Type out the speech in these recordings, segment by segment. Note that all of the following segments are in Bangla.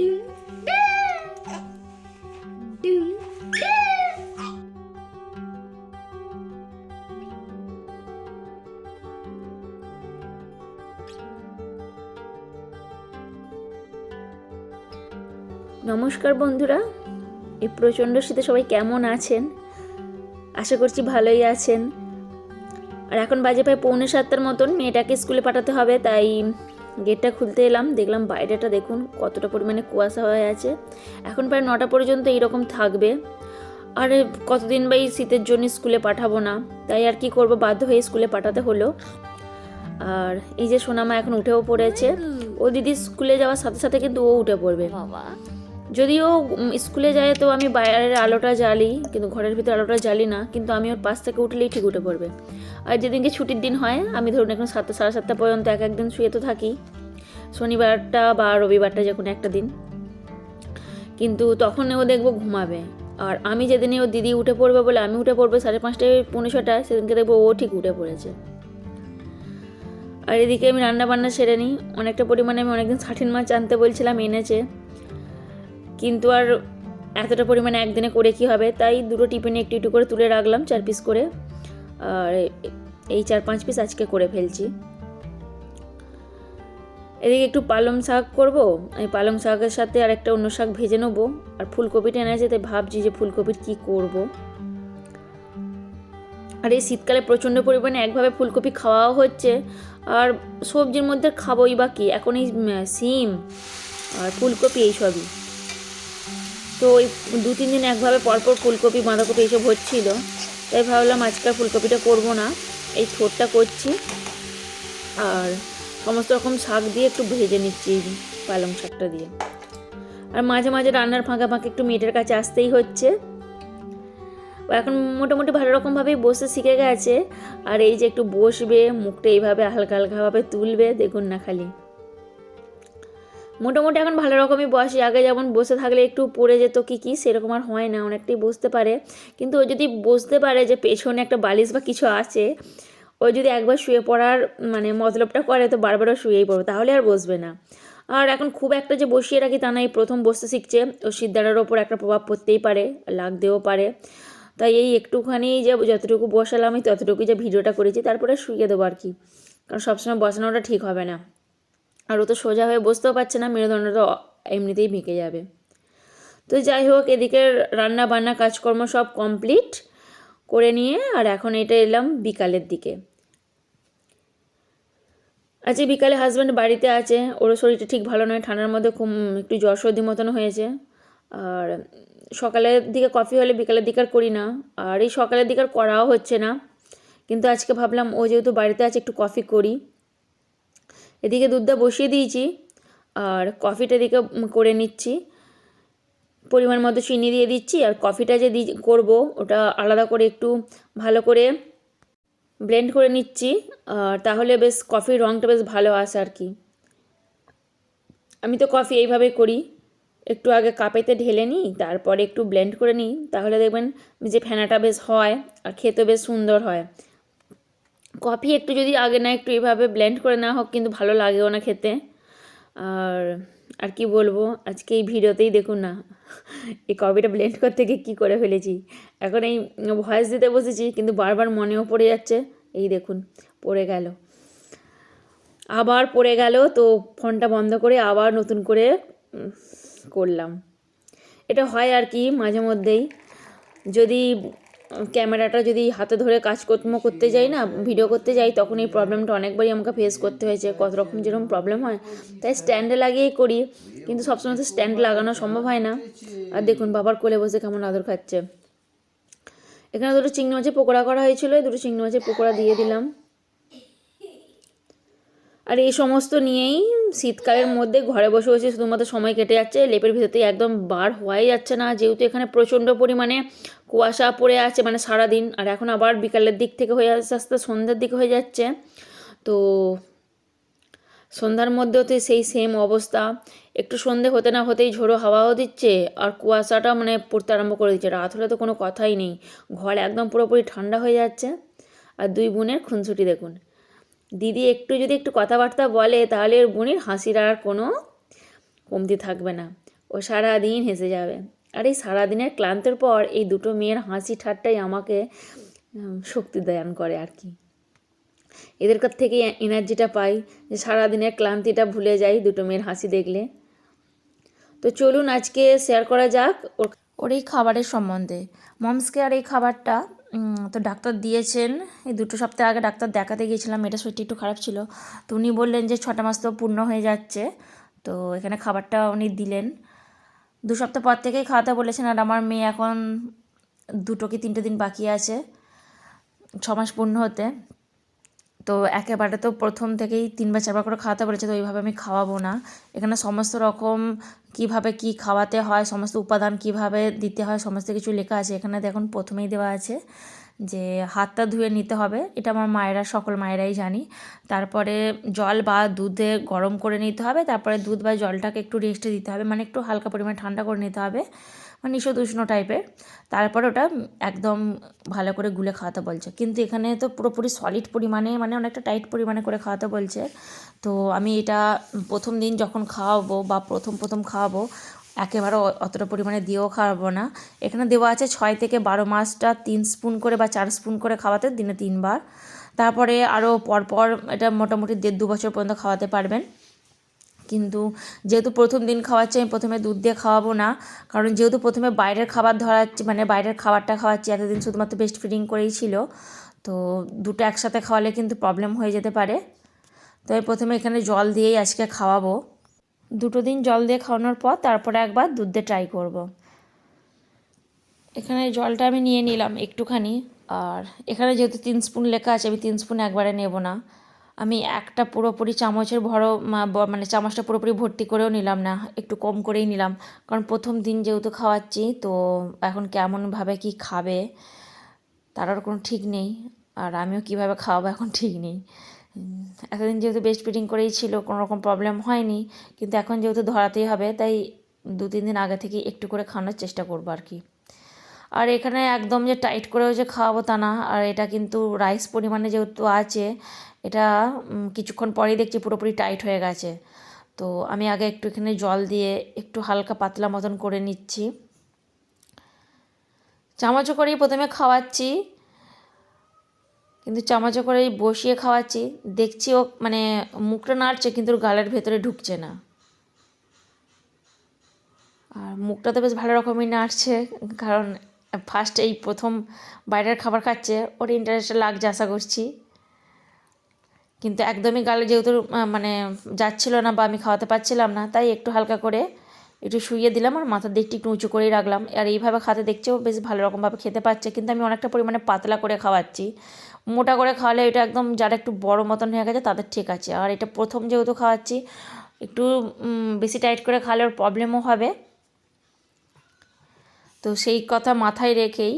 নমস্কার বন্ধুরা এই প্রচণ্ড শীতে সবাই কেমন আছেন? আশা করছি ভালোই আছেন। আর এখন বাজে প্রায় পৌনে সাতটার মতন, মেয়েটাকে স্কুলে পাঠাতে হবে, তাই গেটটা খুলতে এলাম দেখলাম বাইরেটা দেখুন কতটা পরিমাণে কুয়াশা হয়ে আছে। এখন প্রায় নটা পর্যন্ত এইরকম থাকবে। আর কতদিন বা এই শীতের জন্য স্কুলে পাঠাবো না? তাই আর কি করব? বাধ্য হয়ে স্কুলে পাঠাতে হলো। আর এই যে সোনামা এখন উঠেও পড়েছে। ও দিদি স্কুলে যাওয়ার সাথে সাথে কিন্তু ও উঠে পড়বে। যদিও স্কুলে যায় তো আমি বাইরের আলোটা জ্বালি কিন্তু ঘরের ভিতরে আলোটা জ্বালি না কিন্তু আমি ওর পাশ থেকে উঠলেই ঠিক উঠে পড়বে। আর যেদিনকে ছুটির দিন হয়, আমি ধরুন এখন সাতটা, সাড়ে সাতটা পর্যন্ত এক একদিন শুয়ে তো থাকি। শনিবারটা বা রবিবারটা যে কোনো একটা দিন। কিন্তু তখন ও দেখব ঘুমাবে। আর আমি যেদিনে ও দিদি উঠে পড়বে বলে আমি উঠে পড়ব সাড়ে পাঁচটায়, পৌনে ছটায় সেদিনকে দেখব ও ঠিক উঠে পড়েছে। আর এদিকে আমি রান্না বান্না সেরে নিই। অনেকটা পরিমাণে আমি অনেকদিন ষাঠিন মাছ আনতে বলছিলাম এনেছে। কিন্তু আর এতটা পরিমাণে একদিনে করে কি হবে? তাই দুটো টিফিনে একটু একটু করে তুলে রাখলাম চার পিস করে। আর এই চার পাঁচ পিস আজকে করে ফেলছি। এদিকে একটু পালং শাক করব, এই পালং শাকের সাথে আর একটা অন্য শাক ভেজে নেব, আর ফুলকপিটা এনেছে তাই ভাবছি যে ফুলকপির কি করব। আর এই শীতকালে প্রচণ্ড পরিমাণে একভাবে ফুলকপি খাওয়াও হচ্ছে, আর সবজির মধ্যে খাবোই বা কি? এখন এই সিম আর ফুলকপি এইসবই তো ওই দু তিন দিন একভাবে পরপর ফুলকপি, বাঁধাকপি এইসব হচ্ছিল। তাই ভাবলাম আজকে আর ফুলকপিটা করব না। এই থোরটা করছি। আর সমস্ত রকম শাক দিয়ে একটু ভেজে নিচ্ছি পালং শাকটা দিয়ে। আর মাঝে মাঝে রান্নার ফাঁকা ফাঁকা একটু মেয়েটার কাছে আসতেই হচ্ছে। ও এখন মোটামুটি ভালো রকমভাবেই বসে শিখে গেছে। আর এই যে একটু বসবে, মুখটা এইভাবে হালকা হালকাভাবে তুলবে, দেখুন না খালি। মোটামুটি এখন ভালো রকমই বসে আগে যেমন বসে থাকলে একটু পড়ে যেত কি কি, সেরকম আর হয় না, অনেকটাই বসতে পারে। কিন্তু ও যদি বসতে পারে যে পেছনে একটা বালিশ বা কিছু আছে, ও যদি একবার শুয়ে পড়ার মানে মতলবটা করে তো বারবারও শুয়েই পড়বে, তাহলে আর বসবে না। আর এখন খুব একটা যে বসিয়ে রাখি তা না, এই প্রথম বসতে শিখছে। ও সিদ্ধারার ওপর একটা প্রভাব পড়তেই পারে, লাগতেও পারে। তাই এই একটুখানি যে যতটুকু বসালাম আমি ততটুকুই যে ভিডিওটা করেছি, তারপরে শুয়ে দেবো আর কি। কারণ সবসময় বসানোটা ঠিক হবে না। আর ও তো সোজা হয়ে বসতেও পারছে না, মেরুদণ্ডটা এমনিতেই ভেঙে যাবে। তো যাই হোক এদিকে রান্না বান্না কাজকর্ম সব কমপ্লিট করে নিয়ে আর এখন এটা এলাম বিকালের দিকে। আজকে বিকালে হাজব্যান্ড বাড়িতে আছে, ওরও শরীরটা ঠিক ভালো নয়, ঠান্ডার মধ্যে খুব একটু জ্বর সর্দি মতন হয়েছে। আর সকালের দিকে কফি হলে বিকালের দিকে আর করি না, আর এই সকালের দিকে আর করাও হচ্ছে না। কিন্তু আজকে ভাবলাম ও যেহেতু বাড়িতে আছে, একটু কফি করি। এদিকে দুধটা বসিয়ে দিয়েছি আর কফিটা এদিকে করে নিচ্ছি। পরিমাণ মতো চিনি দিয়ে দিচ্ছি আর কফিটা যে দি করব ওটা আলাদা করে একটু ভালো করে ব্লেন্ড করে নিচ্ছি। আর তাহলে বেশ কফির রঙটা বেশ ভালো আসে আর কি। আমি তো কফি এইভাবে করি। একটু আগে কাপেতে ঢেলে নিই, তারপরে একটু ব্লেন্ড করে নিই, তাহলে দেখবেন যে ফেনাটা বেশ হয় আর খেতে বেশ সুন্দর হয়। কফি একটু যদি আগে না একটু এভাবে ব্লেন্ড করে না হোক, কিন্তু ভালো লাগেও না খেতে। আর আর কি বলব, আজকে এই ভিডিওতেই দেখুন না, এই কফিটা ব্লেন্ড করতে গিয়ে কী করে ফেলেছি। এখন এই ভয়েস দিতে বসেছি, কিন্তু বারবার মনেও পড়ে যাচ্ছে। এই দেখুন, পড়ে গেল। আবার পড়ে গেল, তো ফোনটা বন্ধ করে আবার নতুন করে করলাম। এটা হয় আর কি, মাঝে মধ্যেই। যদি ক্যামেরাটা যদি হাতে ধরে কাজকর্ম করতে যাই না, ভিডিও করতে যাই, তখন এই প্রবলেমটা অনেকবারই আমাকে ফেস করতে হয়েছে। কত রকম যেরকম প্রবলেম হয়, তাই স্ট্যান্ডে লাগিয়েই করি। কিন্তু সবসময় তো স্ট্যান্ড লাগানো সম্ভব হয় না। আর দেখুন, বাবার কোলে বসে কেমন আদর খাচ্ছে। এখানে দুটো চিংড়ি মাছের পকোড়া করা হয়েছিল দুটো চিংড়ি মাছের পকোড়া দিয়ে দিলাম। আর এই সমস্ত নিয়েই শীতকালের মধ্যে ঘরে বসে বসে শুধুমাত্র সময় কেটে যাচ্ছে। লেপের ভিতরতে একদম বার হওয়াই যাচ্ছে না। যেহেতু এখানে প্রচণ্ড পরিমাণে কুয়াশা পড়ে আছে মানে সারাদিন, আর এখন আবার বিকালের দিক থেকে হয়ে আস্তে আস্তে সন্ধ্যার দিকে হয়ে যাচ্ছে। তো সন্ধ্যার মধ্যেও তো সেই সেম অবস্থা। একটু সন্ধে হতে না হতেই ঝোড়ো হাওয়াও দিচ্ছে, আর কুয়াশাটা মানে পড়তে আরম্ভ করে দিচ্ছে। রাত হলে তো কোনো কথাই নেই। ঘর একদম পুরোপুরি ঠান্ডা হয়ে যাচ্ছে। আর দুই বোনের খুনসুটি দেখুন। দিদি একটু যদি একটু কথাবার্তা বলে, তাহলে ওর বোনের হাসির আর কোনো কমতি থাকবে না। ও সারাদিন হেসে যাবে। আর এই সারাদিনের ক্লান্তের পর এই দুটো মেয়ের হাসি ঠাট্টাই আমাকে শক্তি দান করে আর কি। এদের কাছ থেকে এনার্জিটা পাই যে সারাদিনের ক্লান্তিটা ভুলে যাই দুটো মেয়ের হাসি দেখলে। তো চলুন আজকে শেয়ার করা যাক ওর ওর এই খাবারের সম্বন্ধে। মমসকে আর এই খাবারটা তো ডাক্তার দিয়েছেন। এই দুটো সপ্তাহ আগে ডাক্তার দেখাতে গিয়েছিলাম, এটা শরীরটা একটু খারাপ ছিল। তো উনি বললেন যে ছটা মাস তো পূর্ণ হয়ে যাচ্ছে, তো এখানে খাবারটা উনি দিলেন। দু সপ্তাহ পর থেকেই খাওয়াতে বলেছেন আর আমার মেয়ে এখন দুটো কি তিনটে দিন বাকি আছে, ছ মাস পূর্ণ হতে। তো একেবারে তো প্রথম থেকেই তিনবার চারবার করে খাওয়াতে বলেছে, তো ওইভাবে আমি খাওয়াবো না। এখানে সমস্ত রকম কীভাবে কি খাওয়াতে হয়, সমস্ত উপাদান কীভাবে দিতে হয়, সমস্ত কিছু লেখা আছে। এখানে দেখুন প্রথমেই দেওয়া আছে যে হাতটা ধুয়ে নিতে হবে, এটা আমার মায়েরা, সকল মায়েরাই জানি। তারপরে জল বা দুধে গরম করে নিতে হবে, তারপরে দুধ বা জলটাকে একটু রেস্টে দিতে হবে মানে একটু হালকা পরিমাণে ঠান্ডা করে নিতে হবে মানে ঈষৎ উষ্ণ টাইপের তারপরে ওটা একদম ভালো করে গুলে খাওয়াতে বলছে। কিন্তু এখানে তো পুরোপুরি সলিড পরিমাণে মানে অনেকটা টাইট পরিমাণে করে খাওয়াতে বলছে। তো আমি এটা প্রথম দিন যখন খাওয়াবো বা প্রথম প্রথম খাওয়াবো একেবারে অতটা পরিমাণে দিয়েও খাওয়াবো না। এখানে দেওয়া আছে ছয় থেকে বারো মাসটা তিন স্পুন করে বা চার স্পুন করে খাওয়াতে দিনে তিনবার। তারপরে আরও পরপর এটা মোটামুটি দেড় দু বছর পর্যন্ত খাওয়াতে পারবেন। কিন্তু যেহেতু প্রথম দিন খাওয়াচ্ছি, আমি প্রথমে দুধ দিয়ে খাওয়াবো না। কারণ যেহেতু প্রথমে বাইরের খাবার ধরাচ্ছি মানে বাইরের খাবারটা খাওয়াচ্ছি, এতদিন শুধুমাত্র বেস্ট ফিডিং করেই ছিল। তো দুটো একসাথে খাওয়ালে কিন্তু প্রবলেম হয়ে যেতে পারে। তো আমি প্রথমে এখানে জল দিয়েই আজকে খাওয়াবো। দুটো দিন জল দিয়ে খাওয়ানোর পর তারপরে একবার দুধ দিয়ে ট্রাই করব। এখানে জলটা আমি নিয়ে নিলাম একটুখানি, আর এখানে যেহেতু তিন স্পুন লেখা আছে, আমি তিন স্পুন একবারে নেব না। আমি একটা পুরোপুরি চামচের ভরো মানে চামচটা পুরোপুরি ভর্তি করেও নিলাম না, একটু কম করেই নিলাম। কারণ প্রথম দিন যেহেতু খাওয়াচ্ছি, তো এখন কেমনভাবে কি খাবে, তার কোনো ঠিক নেই। আর আমিও কীভাবে খাওয়াবো এখন ঠিক নেই। এতদিন যেহেতু বেস্ট ফিডিং করেই ছিল কোনো রকম প্রবলেম হয়নি, কিন্তু এখন যেহেতু ধরাতেই হবে, তাই দু, তিন দিন আগে থেকে একটু করে খাওয়ানোর চেষ্টা করব আর কি। আর এখানে একদম যে টাইট করেও যে খাওয়াবো তা না, আর এটা কিন্তু রাইস পরিমাণে যেহেতু আছে, এটা কিছুক্ষণ পরেই দেখছি পুরোপুরি টাইট হয়ে গেছে। তো আমি আগে একটু এখানে জল দিয়ে একটু হালকা পাতলা মতন করে নিচ্ছি। চামচও করেই প্রথমে খাওয়াচ্ছি। কিন্তু চামচে করেই বসিয়ে খাওয়াচ্ছি, দেখছি ও মানে মুখটা নাড়ছে কিন্তু গালের ভেতরে ঢুকছে না। আর মুখটা তো বেশ ভালো রকমই নাড়ছে, কারণ ফার্স্ট এই প্রথম বাইরের খাবার খাচ্ছে, ওর ইন্টারেস্ট লাগছে আশা করছি। কিন্তু একদমই গালে যেহেতু মানে যাচ্ছিল না বা আমি খাওয়াতে পারছিলাম না, তাই একটু হালকা করে একটু শুইয়ে দিলাম আর মাথার দিকটি একটু উঁচু করেই রাখলাম। আর এইভাবে খাতে দেখছেও বেশ ভালো রকমভাবে খেতে পাচ্ছে কিন্তু আমি অনেকটা পরিমাণে পাতলা করে খাওয়াচ্ছি। মোটা করে খাওয়ালে এটা একদম যারা একটু বড় মতন হয়ে গেছে তাদের ঠিক আছে। আর এটা প্রথম যেহেতু খাওয়াচ্ছি, একটু বেশি টাইট করে খাওয়ালে ওর প্রবলেমও হবে। তো সেই কথা মাথায় রেখেই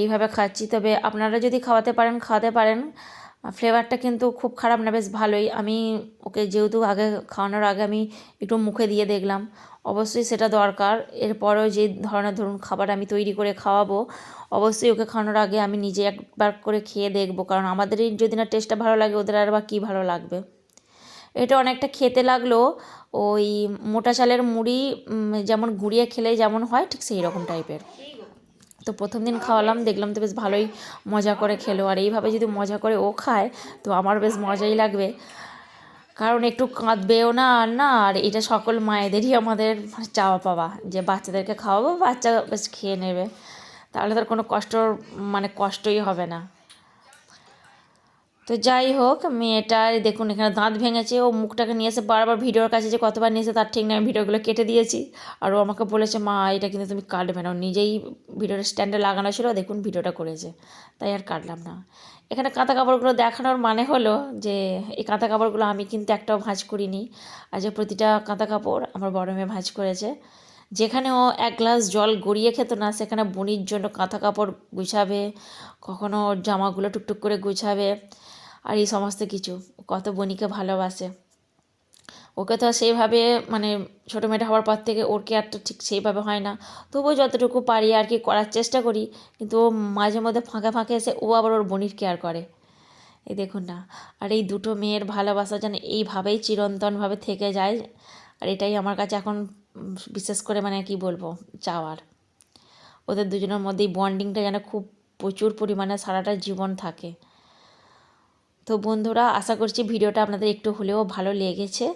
এইভাবে খাচ্ছি। তবে আপনারা যদি খাওয়াতে পারেন খাওয়াতে পারেন। ফ্লেভারটা কিন্তু খুব খারাপ না, বেশ ভালোই। আমি ওকে যেহেতু আগে খাওয়ানোর আগে আমি একটু মুখে দিয়ে দেখলাম, অবশ্যই সেটা দরকার। এরপরেও যে ধরনের ধরুন খাবার আমি তৈরি করে খাওয়াবো, অবশ্যই ওকে খাওয়ানোর আগে আমি নিজে একবার করে খেয়ে দেখব, কারণ আমাদেরই যদি না টেস্টটা ভালো লাগে, ওদের আর বা কী ভালো লাগবে? এটা অনেকটা খেতে লাগল, ওই মোটা চালের মুড়ি যেমন গুঁড়িয়ে খেলে যেমন হয়, ঠিক সেই রকম টাইপের তো প্রথম দিন খাওয়ালাম, দেখলাম তো বেশ ভালোই মজা করে খেলো। আর এইভাবে যদি মজা করে ও খায়, তো আমার বেশ মজাই লাগবে। কারণ একটু কাঁদবেও না আর না, আর এটা সকল মায়েদেরই আমাদের মানে চাওয়া পাওয়া, যে বাচ্চাদেরকে খাওয়াবো, বাচ্চা বেশ খেয়ে নেবে। তাহলে তার কোনো কষ্ট মানে কষ্টই হবে না। তো যাই হোক মেয়েটার দেখুন এখানে দাঁত ভেঙেছে, ও মুখটাকে নিয়ে এসে বারবার ভিডিওর কাছে যে কতবার নিয়ে এসে তার ঠিক না আমি ভিডিওগুলো কেটে দিয়েছি। আর ও আমাকে বলেছে, মা, এটা কিন্তু তুমি কাটবে না। ও নিজেই ভিডিওর স্ট্যান্ডে লাগানো ছিল, দেখুন ভিডিওটা করেছে। তাই আর কাটলাম না। এখানে কাঁথা কাপড়গুলো দেখানোর মানে হলো যে, এই কাঁথা কাপড়গুলো আমি কিন্তু একটাও ভাঁজ করিনি। আর যে প্রতিটা কাঁথা কাপড় আমার বড় মেয়ে ভাঁজ করেছে। যেখানে ও এক গ্লাস জল গড়িয়ে খেত না, সেখানে বুনির জন্য কাঁথা কাপড় গুছাবে, কখনো জামাগুলো টুকটুক করে গুছাবে। আর এই সমস্ত কিছু। কত বনিকে ভালোবাসে। ওকে তো সেইভাবে মানে ছোটো মেয়েটা হওয়ার পর থেকে ওর কেয়ারটা ঠিক সেইভাবে হয় না। তবুও যতটুকু পারি আর কি করার চেষ্টা করি। কিন্তু ও মাঝে মধ্যে ফাঁকে ফাঁকে এসে ও আবার ওর বনির কেয়ার করে। এই দেখুন না। আর এই দুটো মেয়ের ভালোবাসা যেন এইভাবেই চিরন্তনভাবে থেকে যায়। আর এটাই আমার কাছে এখন বিশেষ করে মানে কি বলব? চাওয়ার। ওদের দুজনের মধ্যে এই বন্ডিংটা যেন খুব প্রচুর পরিমাণে সারাটা জীবন থাকে। তো বন্ধুরা, আশা করছি ভিডিওটা আপনাদের একটু হলেও ভালো লেগেছে।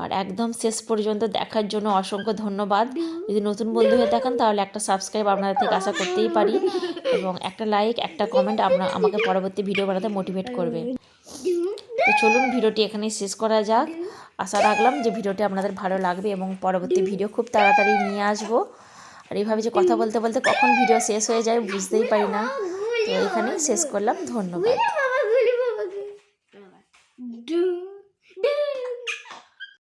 আর একদম শেষ পর্যন্ত দেখার জন্য অসংখ্য ধন্যবাদ। যদি নতুন বন্ধু হয়ে থাকেন, তাহলে একটা সাবস্ক্রাইব আপনাদের থেকে আশা করতেই পারি। এবং একটা লাইক একটা কমেন্ট আপনার আমাকে পরবর্তী ভিডিও বানাতে মোটিভেট করবে। তো চলুন ভিডিওটি এখানেই শেষ করা যাক। আশা রাখলাম যে ভিডিওটি আপনাদের ভালো লাগবে এবং পরবর্তী ভিডিও খুব তাড়াতাড়ি নিয়ে আসব। আর এইভাবে যে কথা বলতে বলতে কখন ভিডিও শেষ হয়ে যায় বুঝতেই পারি না। তো এখানেই শেষ করলাম। ধন্যবাদ।